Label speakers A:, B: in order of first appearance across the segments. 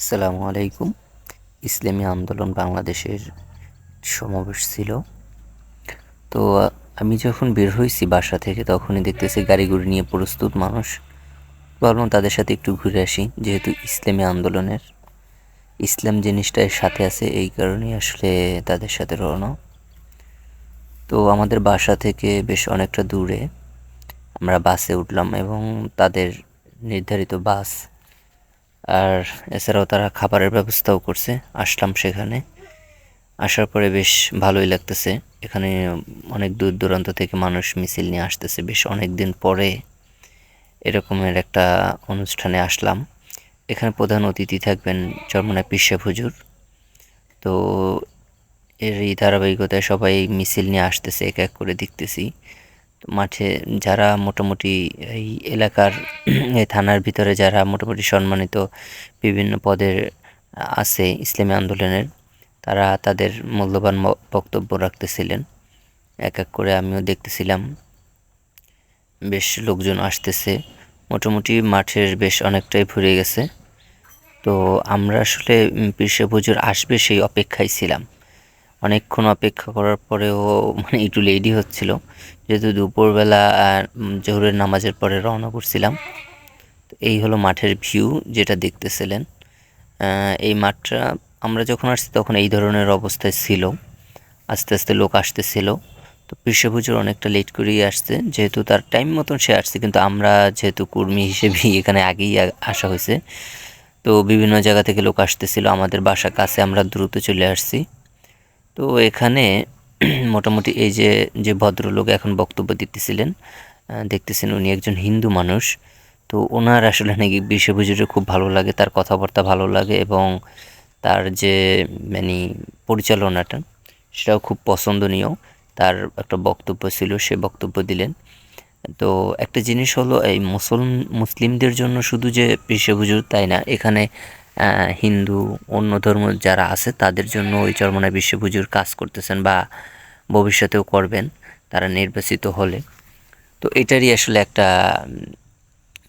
A: আসসালামু আলাইকুম। ইসলামী আন্দোলন বাংলাদেশের সমাবেশ ছিল। তো, আমি যখন বের হয়েছি বাসা থেকে, তখনই দেখতেছি গাড়ি গুড়ি নিয়ে প্রস্তুত মানুষ। ভাবলাম তাদের সাথে একটু ঘুরে আসি, যেহেতু ইসলামী আন্দোলনের ইসলাম জিনিসটা এর সাথে আছে, এই কারণেই আসলে তাদের সাথে রওনা। তো, আমাদের বাসা থেকে বেশ অনেকটা দূরে আমরা বাসে উঠলাম এবং তাদের নির্ধারিত বাস আর এছাড়াও তারা খাবারের ব্যবস্থাও করছে, আসলাম সেখানে। আসার পরে বেশ ভালোই লাগতেছে। এখানে অনেক দূর দূরান্ত থেকে মানুষ মিছিল নিয়ে আসতেছে। বেশ অনেক দিন পরে এরকমের একটা অনুষ্ঠানে আসলাম। এখানে প্রধান অতিথি থাকবেন চরমনা পিসা হুজুর। তো এর এই ধারাবাহিকতায় সবাই মিছিল নিয়ে আসতেছে, এক এক করে দেখতেছি। মাঠে যারা মোটামুটি এই এলাকার থানার ভিতরে যারা মোটামুটি সম্মানিত বিভিন্ন পদের আছে ইসলামী আন্দোলনের, তারা তাদের মূল্যবান বক্তব্য রাখতেছিলেন। এক এক করে আমিও দেখতেছিলাম। বেশ লোকজন আসতেছে। মোটামুটি মাঠের বেশ অনেকটাই ভরে গেছে। তো আমরা আসলে পিসে পুজোর আসবে সেই অপেক্ষায় ছিলাম। অনেকক্ষণ অপেক্ষা করার পরেও মানে একটু লেটই হচ্ছিল। যেহেতু দুপুরবেলা জোহরের নামাজের পরে রওনা করছিলাম। তো এই হলো মাঠের ভিউ যেটা দেখতেছিলেন। এই মাঠটা আমরা যখন আসছি তখন এই ধরনের অবস্থায় ছিল। আস্তে আস্তে লোক আসতেছিল। তো পিসে পুজোর অনেকটা লেট করেই আসছে। যেহেতু তার টাইম মতন সে আসছে, কিন্তু আমরা যেহেতু কর্মী হিসেবে এখানে আগেই আসা হয়েছে। তো বিভিন্ন জায়গা থেকে লোক আসতেছিল। আমাদের বাসা কাছে আমরা দ্রুত চলে আসছি। তো এখানে মোটামুটি এই যে যে ভদ্রলোক এখন বক্তব্য দিতেছিলেন দেখতেছেন উনি একজন হিন্দু মানুষ। তো ওনার আসলে নাকি বিশ্ব পুজোরে খুব ভালো লাগে, তার কথাবার্তা ভালো লাগে এবং তার যে মানে পরিচালনাটা, সেটাও খুব পছন্দনীয়। তার একটা বক্তব্য ছিল, সে বক্তব্য দিলেন। তো একটা জিনিস হলো, এই মুসল মুসলিমদের জন্য শুধু যে বিশ্ব পুজো তাই না, এখানে হিন্দু অন্য ধর্ম যারা আছে তাদের জন্য ওই চরমনায় বিশ্ব পুজোর কাজ করতেছেন বা ভবিষ্যতেও করবেন তারা নির্বাচিত হলে। তো এটারই আসলে একটা উম,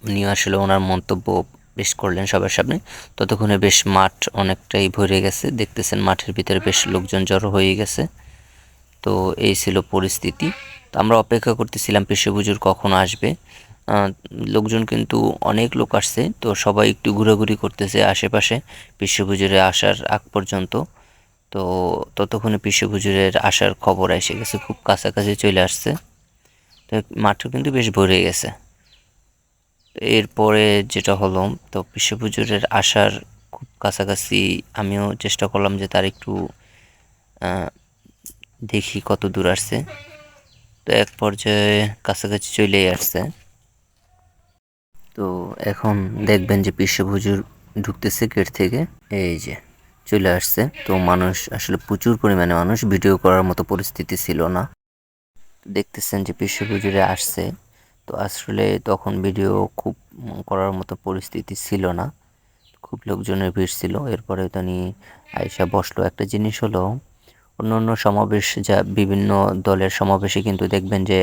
A: উনি আসলে ওনার মন্তব্য পেশ করলেন সবার সামনে। ততক্ষণে বেশ মাঠ অনেকটাই ভরে গেছে দেখতেছেন মাঠের ভিতরে বেশ লোকজন জড়ো হয়ে গেছে। তো এই ছিল পরিস্থিতি। তো আমরা অপেক্ষা করতেছিলাম পেশে পুজোর কখন আসবে। লোকজন কিন্তু অনেক লোক আসছে, তো সবাই একটু ঘোরাঘুরি করতেছে আশেপাশে বিশ্ব পুজোরে আসার আগ পর্যন্ত। তো ততক্ষণে বিশ্ব পুজোরের আসার খবর এসে গেছে, খুব কাছাকাছি চলে আসছে। তো মাঠও কিন্তু বেশ ভরে গেছে। এরপরে যেটা হলো, তো বিশ্ব পুজোরের আসার খুব কাছাকাছি আমিও চেষ্টা করলাম যে তার একটু দেখি কত দূর আসছে। তো এক পর্যায়ে কাছাকাছি চলেই আসছে। তো এখন দেখবেন যে বিশ্বভুজুর ঢুকতেছে গেট থেকে। এই যে, চলে আসছে। তো মানুষ, আসলে প্রচুর পরিমাণে মানুষ ভিডিও করার মতো পরিস্থিতি ছিল না। দেখতেছেন যে বিশ্বভুজুরে আসছে। তো আসলে তখন ভিডিও খুব করার মতো পরিস্থিতি ছিল না। খুব লোকজনের ভিড় ছিল। এরপরে তিনি আয়সা বসল। একটা জিনিস হলো, অন্য অন্য সমাবেশ যা, বিভিন্ন দলের সমাবেশে কিন্তু দেখবেন যে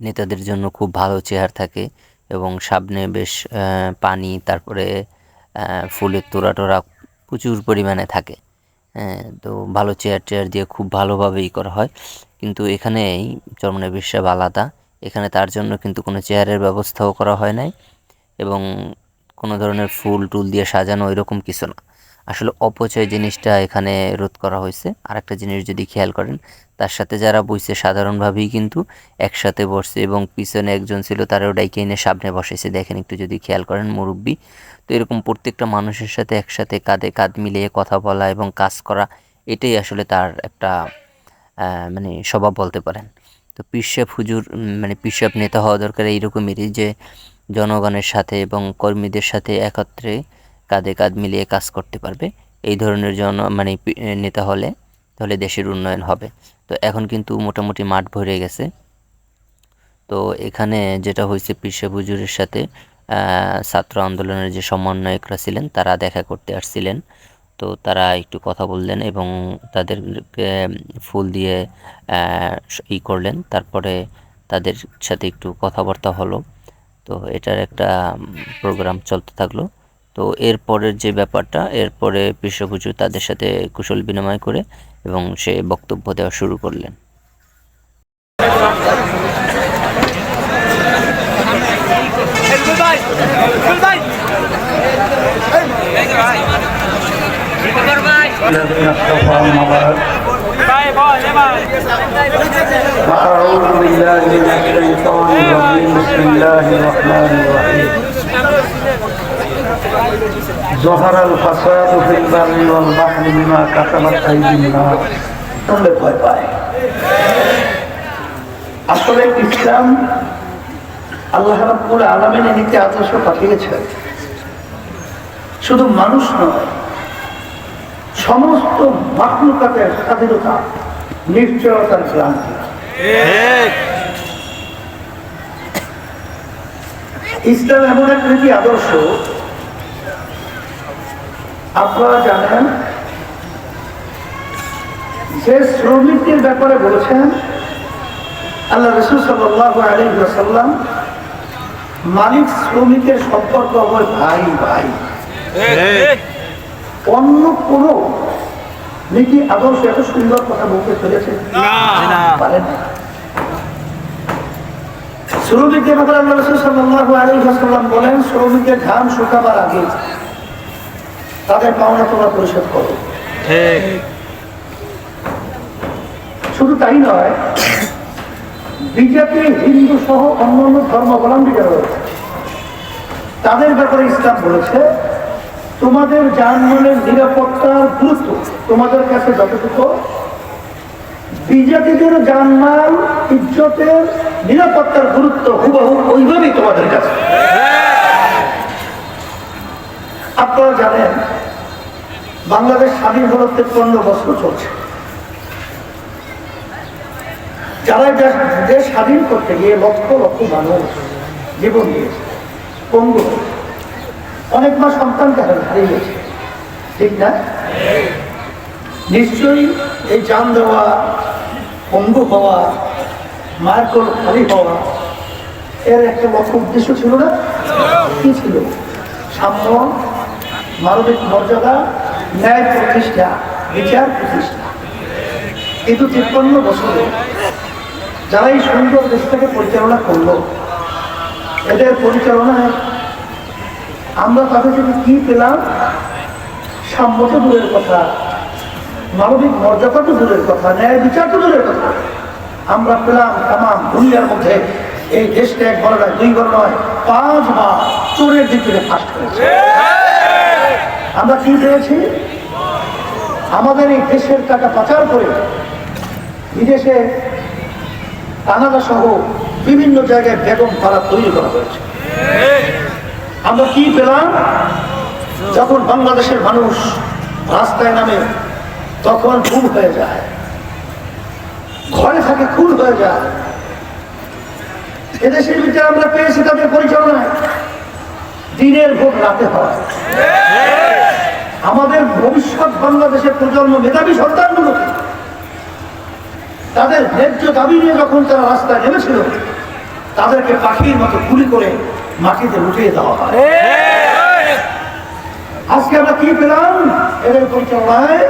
A: নেতাদের জন্য খুব ভালো চেয়ার থাকে। এবং সামনে বেশ পানি, তারপরে ফুলের তোড়া টোরা প্রচুর পরিমাণে থাকে। হ্যাঁ তো ভালো চেয়ার টেয়ার দিয়ে খুব ভালোভাবেই করা হয়। কিন্তু এখানে এই চরমনের বিশ্ব আলাদা। এখানে তার জন্য কিন্তু কোনো চেয়ারের ব্যবস্থাও করা হয় নাই এবং কোনো ধরনের ফুল টুল দিয়ে সাজানো এরকম কিছু না। আসলে অপচয় জিনিসটা এখানে রোধ করা হয়েছে। আর একটা জিনিস যদি খেয়াল করেন, তার সাথে যারা বইছে সাধারণভাবেই কিন্তু একসাথে বসছে এবং পিছনে একজন ছিল, তারও ডাইকে এনে সামনে বসেছে দেখেন একটু যদি খেয়াল করেন, মুরব্বী। তো এরকম প্রত্যেকটা মানুষের সাথে একসাথে কাঁধে কাঁধ মিলিয়ে কথা বলা এবং কাজ করা, এটাই আসলে তার একটা মানে স্বভাব বলতে পারেন। তো পিসাব হুজুর মানে পিসাব নেতা হওয়া দরকার এইরকমই যে জনগণের সাথে এবং কর্মীদের সাথে একত্রে কাঁধে কাঁধ মিলিয়ে কাজ করতে পারবে। এই ধরনের জন মানে নেতা হলে তাহলে দেশের উন্নয়ন হবে। তো এখন কিন্তু মোটামুটি মাঠ ভরে গেছে। তো এখানে যেটা হয়েছে পিসাব হুজুরের সাথে ছাত্র আন্দোলনের যে সমন্বয়করা ছিলেন, তারা দেখা করতে আসছিলেন। তো তারা একটু কথা বললেন এবং তাদেরকে ফুল দিয়ে ই করলেন। তারপরে তাদের সাথে একটু কথাবার্তা হলো। তো এটার একটা প্রোগ্রাম চলতে থাকল। তো তো এরপরের যে ব্যাপারটা এরপরে পৃষ্ঠপুজো তাদের সাথে কুশল বিনিময় করে এবং সে বক্তব্য দেওয়া শুরু করলেন
B: الذين اصطفى المبارك وأعوذ بالله من الشيطان الرجيم بسم الله الرحمن الرحيم ظهر الفساد في البر والبحر بما كسبت أيدي الناس তাহলে ভয় পায় আসলে ইসলাম আল্লাহ রাব্বুল আলামিনের নীতি আদর্শ পাঠিয়েছেন শুধু মানুষ নয় সমস্ত মাকলুকাতের স্বাধীনতা নিশ্চয়তার ক্রান্তি ইসলাম এমন এক নীতি আদর্শ আপনারা জানেন যে শ্রমিকদের ব্যাপারে বলেছেন আল্লাহ রসুল সাল্লাম মালিক শ্রমিকের সম্পর্ক হয় ভাই ভাই। অন্য কোন নীতি আদর্শ এত সুন্দর কথা বলতে চলেছে পারে না। শ্রমিকদের ব্যাপারে আল্লাহ রসুল সাল্লাহ আলী বলেন শ্রমিকের ঘাম শুকাবার আগে তাদের পাওনা তোমরা পরিশোধ করো। শুধু তাই নয় বিজেপি হিন্দু সহ অন্যান্য ধর্মাবলম্বী যারা রয়েছে। তাদের ব্যাপারে ইসলাম বলেছে তোমাদের যানবাহনের নিরাপত্তার গুরুত্ব তোমাদের কাছে যতটুকু বিজেপিদের যানমাল ইজ্জতের নিরাপত্তার গুরুত্ব হুবহু ওইভাবেই তোমাদের কাছে আপনারা জানেন বাংলাদেশ স্বাধীন হলো তেপ্পান্ন বছর চলছে। যারা দেশ- স্বাধীন করতে গিয়ে লক্ষ লক্ষ মানুষ জীবন দিয়েছে, পঙ্গু অনেক মা সন্তানকে হারা- হারিয়েছে ঠিক না? নিশ্চয়ই এই জান দেওয়া, পঙ্গু হওয়া, মায়ের কোল খালি হওয়া, এর একটা লক্ষ্য উদ্দেশ্য ছিল না? কি ছিল? সাম্য, মানবিক মর্যাদা ন্যায় প্রতিষ্ঠা, বিচার প্রতিষ্ঠা। কিন্তু তিপ্পান্ন বছরে যারা এই সুন্দর দেশটাকে পরিচালনা করল, এদের পরিচালনায় আমরা তাদের থেকে কি পেলাম? সাম্যত দূরের কথা, মানবিক মর্যাদা তো দূরের কথা, ন্যায় বিচার তো দূরের কথা। আমরা পেলাম তামাম দুনিয়ার মধ্যে, এই দেশটা একবার নয় দুইবার নয়, পাঁচবার চোরের দিক থেকে ফার্স্ট করেছে। আমরা কি পেয়েছি? আমাদের এই দেশের টাকা পাচার করে বিদেশে কানাডা সহ বিভিন্ন জায়গায় বেগম পাড়া তৈরি করা হয়েছে। আমরা কি পেলাম? যখন বাংলাদেশের মানুষ রাস্তায় নামে, তখন খুন হয়ে যায়। ঘরে থাকে, খুন হয়ে যায়। এদেশের ভিতরে আমরা পেয়েছি, তাদের পরিচালনায়। দিনের ভোট রাতে হয়। আমাদের ভবিষ্যৎ বাংলাদেশের প্রজন্ম মেধাবী সন্তানগুলোকে তাদের ন্যায্য দাবি নিয়ে যখন তারা রাস্তায় নেমেছিল, তাদেরকে পাখির মতো গুলি করে মাটিতে উঠিয়ে দেওয়া হয়। আজকে আমরা কি পেলাম? এদের পরিচালনায়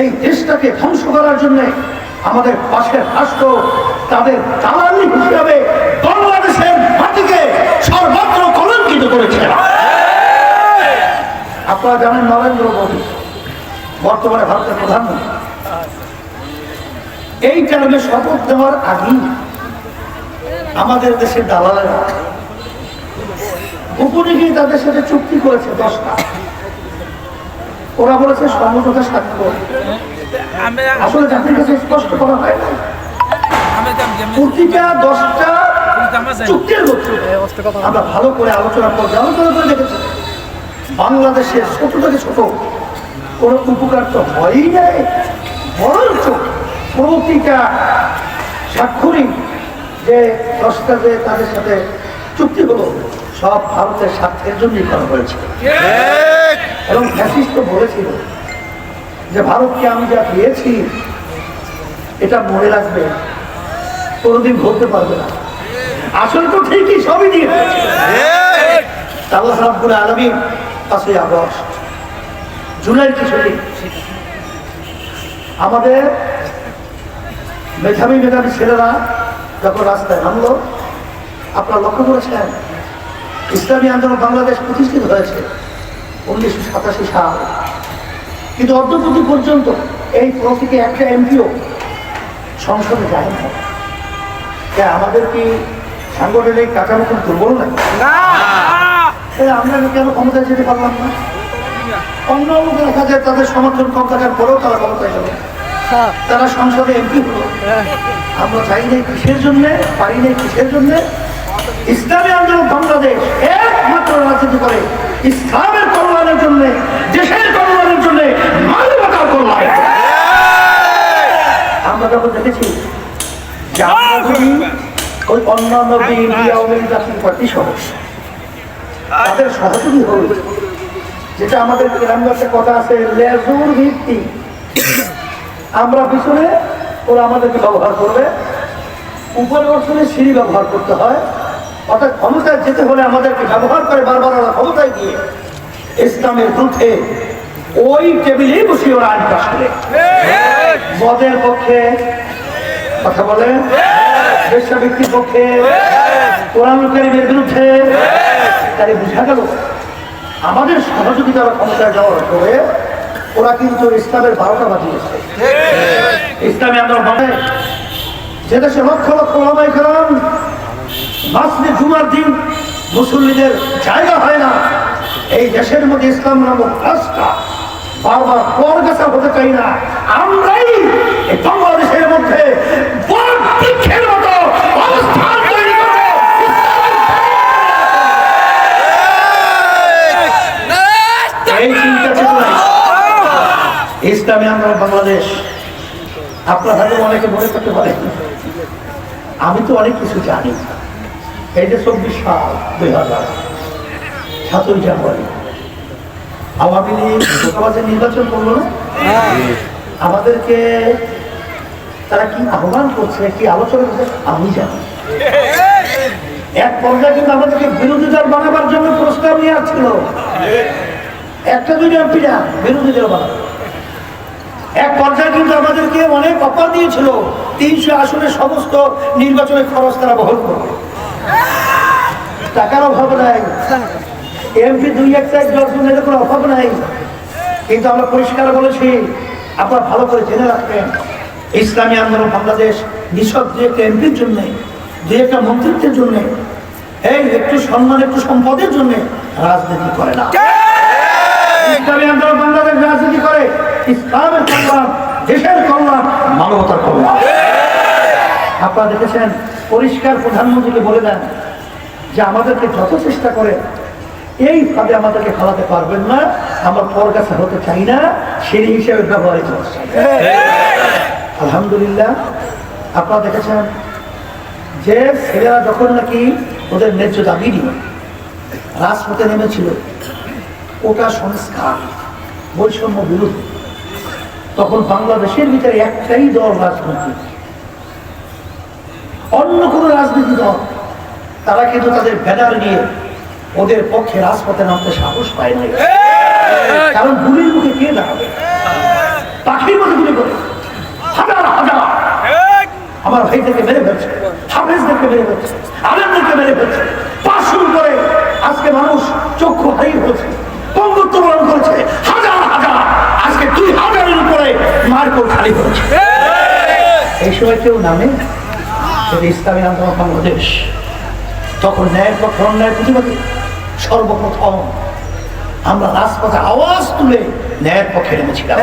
B: এই দেশটাকে ধ্বংস করার জন্য আমাদের পাশের রাষ্ট্র তাদের দালালি হিসাবে বাংলাদেশের মাটিকে সর্বত্র কলঙ্কিত করেছে আপনারা জানেন নরেন্দ্র মোদী বর্তমানে ভারতের প্রধানমন্ত্রী। এই টার্মে শপথ দেওয়ার আগেই আমাদের দেশের দালালেরা গোপনে গিয়ে তাদের সাথে চুক্তি করেছে দশটা। ওরা বলেছে সমঝোতা স্বাক্ষর আসলে জাতির কাছে স্পষ্ট করা হয় না। প্রতিটা দশটা চুক্তির আমরা ভালো করে আলোচনা করে আলোচনা করে দেখেছি। বাংলাদেশের ছোট থেকে ছোট কোনো উপকার তো হয়ই নাই। বরঞ্চ প্রতিটা স্বাক্ষরিক যে দশটা যে তাদের সাথে চুক্তি হলো সব ভারতের স্বার্থের জন্যই করা হয়েছে। এবং ফ্যাসিস্ট তো বলেছিল যে ভারতকে আমি যা দিয়েছি এটা মনে রাখবে কোনোদিন বলতে পারবে না। আসলে তো ঠিকই সবই দিয়ে। আল্লাহ রাব্বুল আলমী পাঁচই আগস্ট জুলাই কিছুদিন আমাদের মেধাবী মেধাবী ছেলেরা যখন রাস্তায় নামলো আপনারা লক্ষ্য করেছেন? ইসলামী আন্দোলন বাংলাদেশ প্রতিষ্ঠিত হয়েছে উনিশশো সাতাশি সাল। কিন্তু অদ্যপতি পর্যন্ত এই থেকে একটা এমপিও সংসদে যায় না আমাদের কি সাংগঠনিক কাঠামো খুব দুর্বল তাই আমরা কেন ক্ষমতায় যেতে পারলাম না? অন্য অন্য দেখা যায় তাদের সমর্থন কম থাকার পরেও তারা ক্ষমতায় গেল তারা সংসদে এমপি হলো। আমরা চাই নাই কিসের জন্য পারি নাই কিসের জন্য? ইসলামী আন্দোলন বাংলাদেশ একমাত্র রাজনীতি করে। ইসলামের কল্যাণের জন্য দেশের কল্যাণের জন্য মানবতার কল্যাণ। আমরা যখন দেখেছি যে আমরা ওই অন্যান্য বিএনপি আওয়ামী লীগ জাতীয় পার্টি সহ তাদের সহযোগী হবে যেটা আমাদের একটা কথা আছে লেজুর ভিত্তি। আমরা পিছনে ওরা আমাদেরকে ব্যবহার করবে। উপরে অর্থনে সিঁড়ি ব্যবহার করতে হয়। অর্থাৎ ক্ষমতায় যেতে হলে আমাদেরকে ব্যবহার করে বারবার ওরা ক্ষমতায় গিয়ে ইসলামের বিরুদ্ধে ওই টেবিলেই বসে ওরা আইন পাশ করে। মদের পক্ষে কথা বলে। বেশ্যা ব্যক্তির পক্ষে। কোরআন বিরুদ্ধে। তাই বোঝা গেল, আমাদের সহযোগিতা বা ক্ষমতায় যাওয়ার পরে ওরা কিন্তু ইসলামের বারোটা বাজিয়েছে ইসলামী আন্দোলন মানে যে দেশে লক্ষ লক্ষ ওলামাই করাম মাসলে জুমার দিন মুসল্লিদের জায়গা হয় না, এই দেশের মধ্যে ইসলাম নামক রাস্তা বারবার পরগাছা হতে চাই না। আমরাই বাংলাদেশের মধ্যে বৃক্ষের মতো অবস্থান তৈরি করব। এই চিন্তা চেতনা ইসলামী আন্দোলন বাংলাদেশ আপনার হয়তো অনেকে মনে করতে পারেন। আমি তো অনেক কিছু জানি। এই যে চব্বিশ সাল দুই হাজার সাতই জানুয়ারি আওয়ামী লীগ নির্বাচন করল না? আমাদেরকে তারা কি আহ্বান করছে, কি আলোচনা করছে, আমি জানি। এক পর্যায়ে কিন্তু আমাদেরকে বিরোধী দল বানাবার জন্য প্রস্তাব নিয়ে আসছিল একটা দুইটা এমপি না বিরোধী দল বানাবে। এক পর্যায়ে কিন্তু আমাদেরকে অনেক অফার দিয়েছিল, তিনশো আসনের সমস্ত নির্বাচনের খরচ তারা বহন করবে। টাকার অভাব নাই। এমপি দুই এক চার দশজন এর কোনো অভাব নাই। কিন্তু আমরা পরিষ্কার বলেছি, আপনারা ভালো করে জেনে রাখবেন। ইসলামী আন্দোলন বাংলাদেশ নিঃসব দু একটা এমপির জন্য দু একটা মন্ত্রিত্বের জন্যে এই একটু সম্মান একটু সম্পদের জন্য রাজনীতি করে না। ইসলামী আন্দোলন বাংলাদেশ রাজনীতি করে ইসলামের কল্যাণ দেশের কল্যাণ মানবতার কল্যাণ। আপনারা দেখেছেন পরিষ্কার প্রধানমন্ত্রীকে বলে দেন যে আমাদেরকে যত চেষ্টা করে এই ভাবে আমাদেরকে খাওয়াতে পারবেন না আমরা পরগাছা হতে চাই না সেই হিসেবে ব্যবহারিত আলহামদুলিল্লাহ আপনারা দেখেছেন যে ছেলেরা যখন নাকি ওদের ন্যায্য দাবি নিয়ে রাজপথে নেমেছিল ওটা সংস্কার বৈষম্য বিরোধী। তখন বাংলাদেশের ভিতরে একটাই দল রাজনীতি। অন্য কোনো রাজনীতি দল তারা কিন্তু তাদের ব্যানার নিয়ে ওদের পক্ষে রাজপথে নামতে সাহস পায় নাই কারণ গুলির মুখে কে দাঁড়াবে? পাখির মতো গুলি করে। হাজার হাজার। আমার ভাইদেরকে মেরে ফেলছে হাফেজদেরকে মেরে ফেলছে আলেমদেরকে মেরে ফেলছে। পাশ শুরু করে আজকে মানুষ চক্ষু হারিয়ে ফেলছে পঙ্গুত্ব বরণ করেছে হাজার হাজার। আজকে দুই হাজারের উপরে খালি হয়েছে। এই সময় কেউ নামে? সেটা ইসলামী আন্দোলন বাংলাদেশ তখন ন্যায়ের পক্ষে অন্যায় প্রতিবাদী সর্বপ্রথম আমরা রাজপথে আওয়াজ তুলে ন্যায়ের পক্ষে নেমেছিলাম।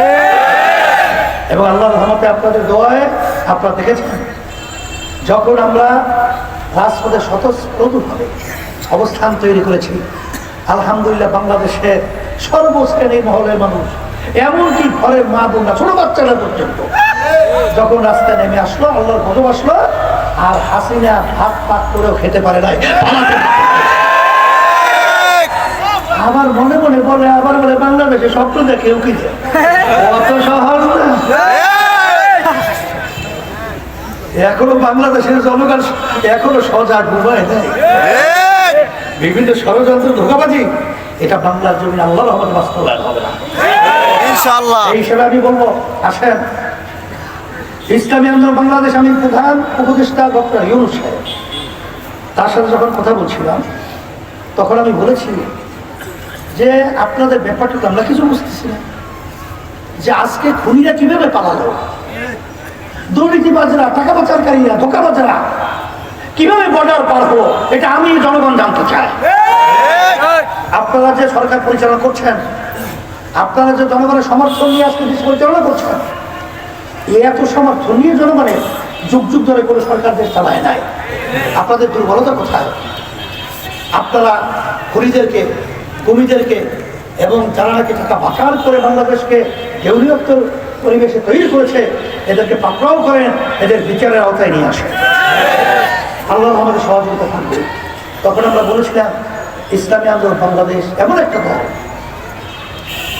B: এবং আল্লাহ রহমতে আপনাদের দোয়ায় আপনারা দেখেছেন যখন আমরা রাজপথে স্বতঃস্ফূর্তভাবে অবস্থান তৈরি করেছি আলহামদুলিল্লাহ বাংলাদেশের সর্বশ্রেণীর মহলের মানুষ এমনকি ঘরের মা বোনরা ছোট বাচ্চারা পর্যন্ত যখন রাস্তায় নেমে আসলো আল্লাহর গজব আসলো আর হাসিনা ভাত পাক করেও খেতে পারে নাই। আমার মনে মনে বলে আবার বলে বাংলাদেশে স্বপ্ন দেখে উকিতে অত সহজ না এখনও বাংলাদেশের জনগণ এখনও সজাগ ঘুমায় নাই। বিভিন্ন ষড়যন্ত্র ধোকাবাজি এটা বাংলার জমি আল্লাহ রহমত বাস্তবায়ন হবে না।
C: ইনশাআল্লাহ।
B: এই হিসেবে আমি বলব আসেন। ইসলামী আন্দোলন বাংলাদেশ আমি প্রধান উপদেষ্টা ডক্টর ইউনুস সাহেব। তার সাথে যখন কথা বলছিলাম তখন আমি বলেছি যে আপনাদের ব্যাপারটা তো আমরা কিছু বুঝতেছি না। যে আজকে খুনিরা কীভাবে পালালো? দুর্নীতিবাজরা টাকা পাচারকারীরা, ধোকাবাজরা। কীভাবে বর্ডার পার এটা আমি জনগণ জানতে চাই আপনারা যে সরকার পরিচালনা করছেন, আপনারা যে জনগণের সমর্থন নিয়ে আজকে দেশ পরিচালনা করছেন এত সমর্থন নিয়ে জনগণের যুগ যুগ ধরে কোনো সরকার দেশ চালায় নাই। আপনাদের দুর্বলতা কোথায়? আপনারা হরিদেরকে কমিদেরকে এবং যারা নাকি টাকা পাচার করে বাংলাদেশকে দেউলিয়ত্তর পরিবেশে তৈরি করেছে, এদেরকে পাকড়াও করেন, এদের বিচারের আওতায় নিয়ে আসেন। আল্লাহ আমাদের সহযোগিতা থাকবে তখন আমরা বলেছিলাম, ইসলামী আন্দোলন বাংলাদেশ এমন একটা দল।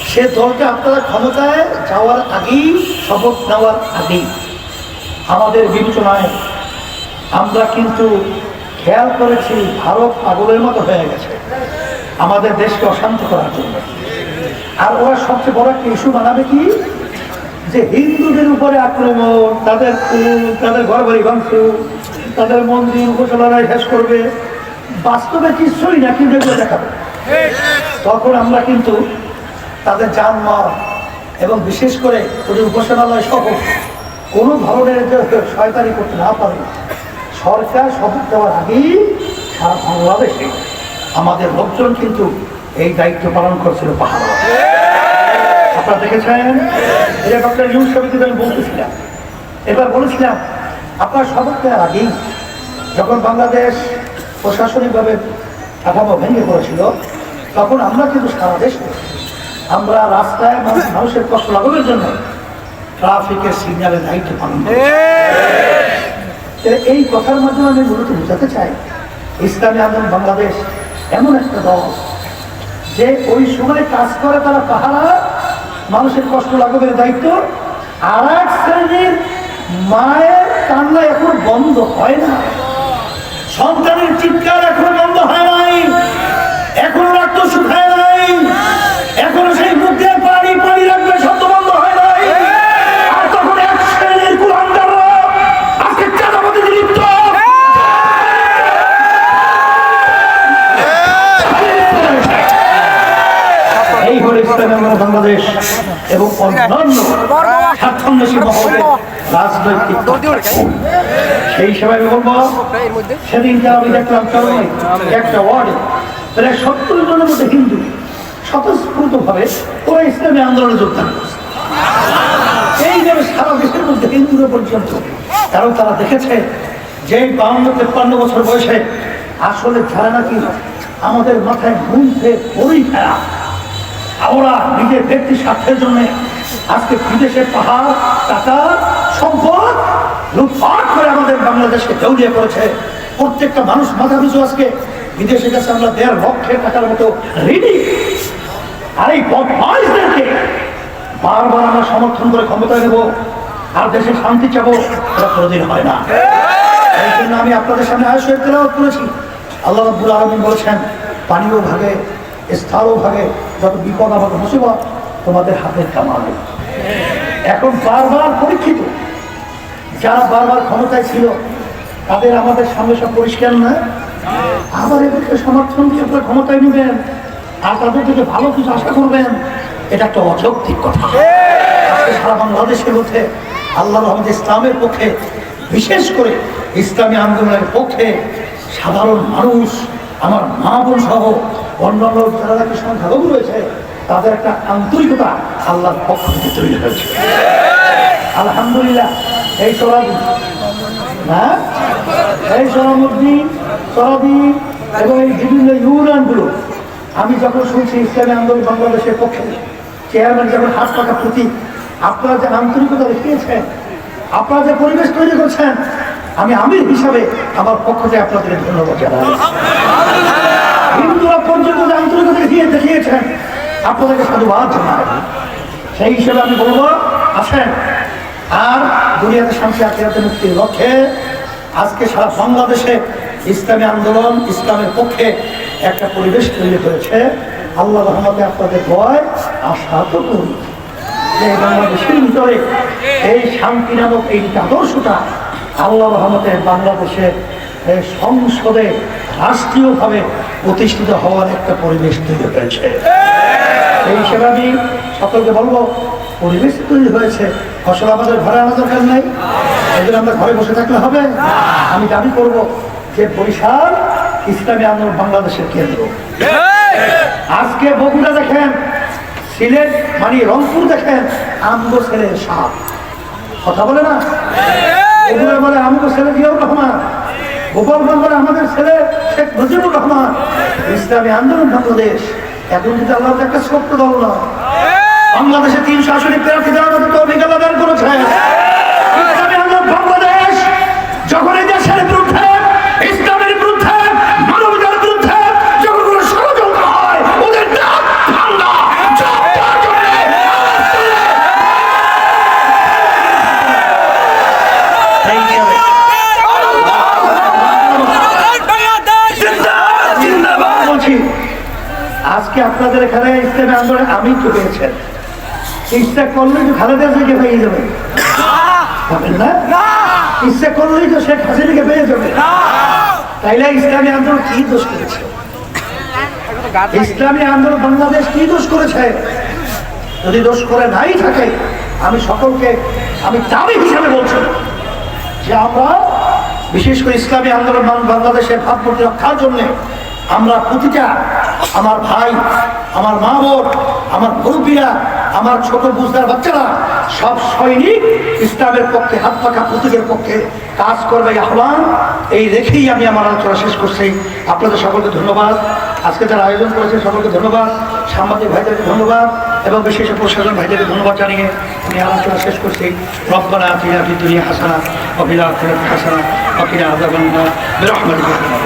B: সে দলটা আপনারা ক্ষমতায় যাওয়ার আগেই, শপথ নেওয়ার আগেই। আমাদের বিবেচনায় আমরা কিন্তু খেয়াল করেছি, ভারত পাগলের মতো হয়ে গেছে। আমাদের দেশকে অশান্ত করার জন্য। আর ওরা সবচেয়ে বড় একটা ইস্যু বানাবে কি? যে হিন্দুদের উপরে আক্রমণ, তাদের তাদের ঘর বাড়ি ভাঙচুর, তাদের মন্দির উপাসনায় শেষ করবে। বাস্তবে কিছুই না, কিন্তু এগুলো দেখাবে। তখন আমরা কিন্তু তাদের যানমাল এবং বিশেষ করে ওদের উপাসনালয় সহ কোনো ধরনের শয়তানি করতে না পারে, সরকার শপথ দেওয়ার আগেই সারা বাংলাদেশে আমাদের লোকজন কিন্তু এই দায়িত্ব পালন করছিল পাহাড়। আপনারা দেখেছেন? এটা ডক্টর ইউনুস সমিতিতে আমি বলতেছিলাম। এবার বলেছিলাম, আপনার দেওয়ার আগেই যখন বাংলাদেশ প্রশাসনিকভাবে কাঠামো ভেঙে পড়েছিল, তখন আমরা কিন্তু সারা দেশে আমরা রাস্তায় মানুষ- মানুষের কষ্ট লাঘবের জন্য ট্রাফিকের সিগন্যালের দায়িত্ব পালন এই কথার মাধ্যমে আমি মূলত বোঝাতে চাই, ইসলামী আন্দোলন বাংলাদেশ এমন একটা দল যে ওই সময় কাজ করে তারা পাহারা, মানুষের কষ্ট লাঘবের দায়িত্ব, আর এক শ্রেণির মায়ের কান্না এখন বন্ধ হয় না। সন্তানের চিৎকার এখনও বন্ধ হয় নাই। এখনও এবং অন্যান্য স্বার্থান্বেষী মহলের রাজনৈতিক সেই সময় আমি বলব সেদিনকে আমি দেখলাম চরমে একটা ওয়ার্ডে প্রায় সত্তর জনের মধ্যে হিন্দু। স্বতঃস্ফূর্ত ভাবে ওরা ইসলামী আন্দোলনে যোগদান করছে। এইভাবে সারা দেশের মধ্যে হিন্দুরা পর্যন্ত কারণ তারা দেখেছে যে বাউন্ন তেপ্পান্ন বছর বয়সে আসলে যারা নাকি আমাদের মাথায় ঘুম থেকে বড়ি ফেরা ওরা নিজের ব্যক্তি স্বার্থের জন্য আজকে বিদেশে পাহাড় টাকা সম্পদ লুটপাট করে আমাদের বাংলাদেশকে দেউলিয়ে করেছে প্রত্যেকটা মানুষ মাথা পিছু আজকে বিদেশে গেছে আমরা দেড় লক্ষের টাকার মতো ঋণী। আর এই বদমাইশদেরকে বারবার আমরা সমর্থন করে ক্ষমতা নেব। আর দেশে শান্তি চাবো, এটা কোনোদিন হয় না। এই জন্য আমি আপনাদের সামনে আয়স করেছি। আল্লাহ রাব্বুল আলমিন বলছেন, পানিও ভাগে স্থলও ভাগে যত বিপদ আমাকে মুসিবত তোমাদের হাতের কামাবে এখন বারবার পরীক্ষিত। যারা বারবার ক্ষমতায় ছিল, তাদের আমাদের সামনে সব পরিষ্কার না? আবার এদেরকে সমর্থন দিয়ে আপনারা ক্ষমতায় নেবেন, আর তাদের থেকে ভালো কিছু আশা করবেন, এটা একটা অযৌক্তিক কথা। সারা বাংলাদেশের মধ্যে আল্লাহ রহমদ ইসলামের পক্ষে, বিশেষ করে ইসলামী আন্দোলনের পক্ষে সাধারণ মানুষ আমার মা বোন সহ অন্যান্য যারা নাকি সংখ্যালঘু রয়েছে, তাদের একটা আন্তরিকতা আল্লাহর পক্ষ থেকে তৈরি হয়েছে। আলহামদুলিল্লাহ, এই সরাবি হ্যাঁ? এই সরামুদ্দি সরাবি এবং এই বিভিন্ন ইউনিয়নগুলো আমি যখন শুনছি ইসলামী আন্দোলন বাংলাদেশের পক্ষে, চেয়ারম্যান যখন হাত পাকা প্রতীক আপনারা যে আন্তরিকতা দেখিয়েছেন, আপনারা যে পরিবেশ তৈরি করছেন আমি আমির হিসাবে আমার পক্ষ থেকে আপনাদের ধন্যবাদ জানাই। হিন্দুরা পর্যন্ত যে আন্তরিকতা দেখিয়ে দেখিয়েছেন, আপনাদেরকে সাধুবাদ জানাই। সেই হিসেবে আমি বলব আসেন আর দুনিয়াতে শান্তি আখিরাতে মুক্তির লক্ষ্যে আজকে সারা বাংলাদেশে ইসলামী আন্দোলন, ইসলামের পক্ষে একটা পরিবেশ তৈরি হয়েছে। আল্লাহ রহমতে আপনাদের ভয় আশা তো করি বাংলাদেশের ভিতরে এই শান্তি নামক এই আদর্শটা আল্লাহ রহমতে বাংলাদেশে সংসদে রাষ্ট্রীয়ভাবে প্রতিষ্ঠিত হওয়ার একটা পরিবেশ তৈরি হয়েছে। এই হিসেবে আমি সকলকে বলব, পরিবেশ তৈরি হয়েছে। ফসল আমাদের ঘরে আনা দরকার নেই। জন্য আমরা ঘরে বসে থাকলে হবে। আমি দাবি করব যে বরিশাল ইসলামী আন্দোলন বাংলাদেশের কেন্দ্র। আজকে বগুড়া দেখেন, সিলেট মানে রংপুর দেখেন আমগো ছেলে সাপ। কথা বলে না? বগুড়া বলে আমগো ছেলে জিয়াউর রহমান গোপালগঞ্জ বলে আমাদের ছেলে শেখ মুজিবুর রহমান। ইসলামী আন্দোলন বাংলাদেশ, এখন কিন্তু আল্লাহ একটা ছোট্ট দল না বাংলাদেশে তিনশো আসনে প্রার্থী দেওয়ার মতো তৌফিক আল্লাহ দান করেছে ইসলামী আন্দোলন বাংলাদেশ যখন এই দেশের বিরুদ্ধে ইসলামের বিরুদ্ধে মানবতার বিরুদ্ধে যখন কোনো ষড়যন্ত্র হয় ওদের নাক ঠান্ডা জব্বার করে এই নিয়মে। বলছি আজকে আপনাদের এখানে ইসলামী আন্দোলনে আমি তো পেয়েছেন ইচ্ছা করলেই তো খালেদা জিয়াকে পেয়ে যাবে। পাবেন না? ইচ্ছা করলেই তো শেখ হাসিনাকে পেয়ে যাবে। তাইলে ইসলামী আন্দোলন কি দোষ করেছে? ইসলামী আন্দোলন বাংলাদেশ কি দোষ করেছে? যদি দোষ করে নাই থাকে আমি সকলকে আমি দাবি হিসাবে বলছি যে আমরা বিশেষ করে ইসলামী আন্দোলন বাংলাদেশের ভাবমূর্তি রক্ষার জন্য আমরা প্রতিটা আমার ভাই আমার মা বোন, আমার মুরব্বীরা, আমার ছোট বুঝদার বাচ্চারা, সব সৈনিক ইসলামের পক্ষে, হাত পাখা প্রতীকের পক্ষে কাজ করবে আহ্বান। এই রেখেই আমি আমার আলোচনা শেষ করছি। আপনাদের সকলকে ধন্যবাদ। আজকে যারা আয়োজন করেছে সকলকে ধন্যবাদ। সাংবাদিক ভাইদেরকে ধন্যবাদ। এবং বিশেষ প্রশাসন ভাইদেরকে ধন্যবাদ জানিয়ে আমি আলোচনা শেষ করছি। রব্বানা ফিদ দুনিয়া হাসানা, ওয়া ফিল আখিরাতি হাসানা আযাবান নার বিরহমাতিকা